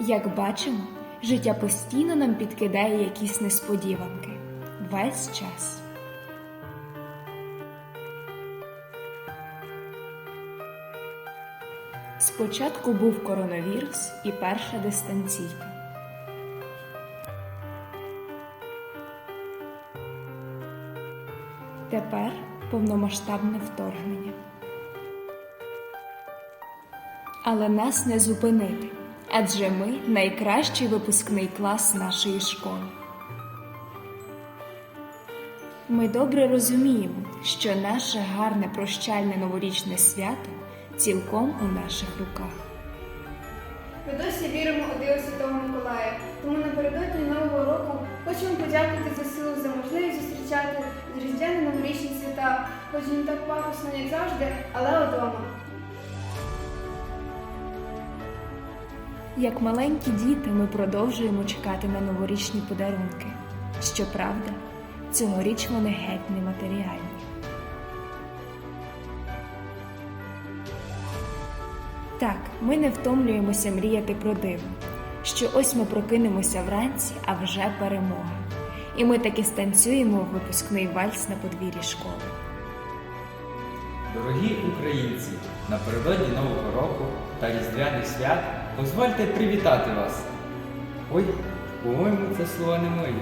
Як бачимо, життя постійно нам підкидає якісь несподіванки весь час. Спочатку був коронавірус і перша дистанційка. Тепер повномасштабне вторгнення. Але нас не зупинити, адже ми найкращий випускний клас нашої школи. Ми добре розуміємо, що наше гарне прощальне новорічне свято цілком у наших руках. Ми досі віримо у Диво Святого Миколая, тому напередодні Нового року хочемо подякувати ЗСУ за можливість зустрічати різдвяні новорічні свята, хоч не так пафосно, як завжди, але вдома. Як маленькі діти, ми продовжуємо чекати на новорічні подарунки. Щоправда, цьогоріч вони геть нематеріальні. Так, ми не втомлюємося мріяти про диво, що ось ми прокинемося вранці, а вже перемога. І ми таки станцюємо випускний вальс на подвір'ї школи. Дорогі українці, напередодні Нового року та Різдвяних свят дозвольте привітати вас. Ой, по-моєму, це слово не моє.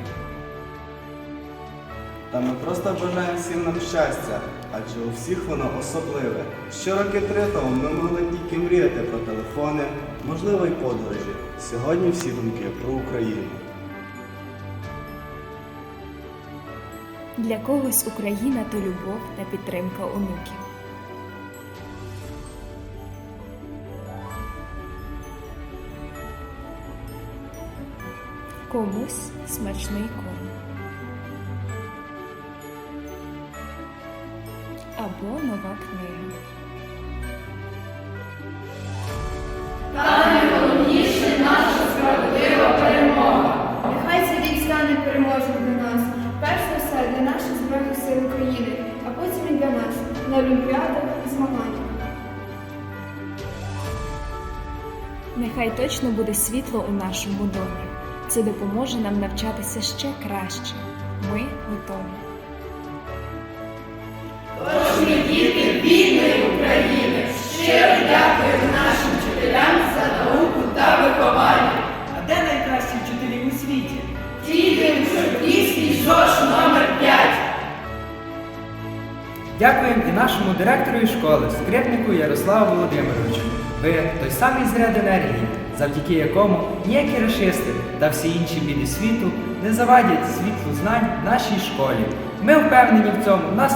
Та ми просто бажаємо всім нам щастя, адже у всіх воно особливе. Ще роки три тому ми могли тільки мріяти про телефони, можливо, й подорожі. Сьогодні всі думки про Україну. Для когось Україна то любов та підтримка онуків. Комусь смачний корм. Або нова книга. Нехай цей рік стане переможним для нас. Перш за все для наших Збройних сил України, а потім і для нас на Олімпіадах і змаганнях. Нехай точно буде світло у нашому домі. Це допоможе нам навчатися ще краще. Ми готові. Поросій діти вільної України. Щиро дякую нашим вчителям за науку та виховання. А де найкращі вчителі у світі? Дякуємо і нашому директору школи, скрипнику Ярославу Володимировичу. Ви той самий заряд енергії, завдяки якому ніякі расисти та всі інші біди світу не завадять світлу знань нашій школі. Ми впевнені в цьому на 100%.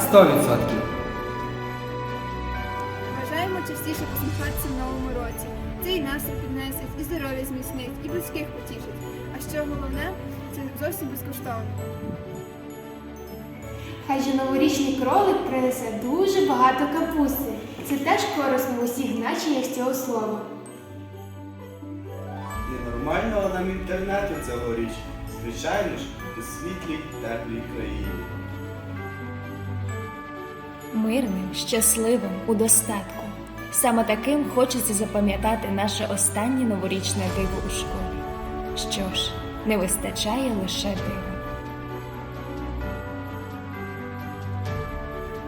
Бажаємо частіше посміхатися в новому році. Це і настрій піднесить, і здоров'я зміцнить, і близьких потішить. А що головне, це зовсім безкоштовно. Хай же новорічний кролик принесе дуже багато капусти. Це теж корисно в усіх значеннях цього слова. Нормального нам інтернету цьогоріч, звичайно ж, у світлій, теплій країні. Мирним, щасливим, у достатку. Саме таким хочеться запам'ятати наше останнє новорічне диво у школі. Що ж, не вистачає лише дива.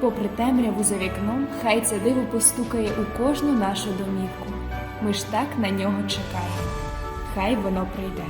Попри темряву за вікном, хай це диво постукає у кожну нашу домівку. Ми ж так на нього чекаємо. Хай воно прийде.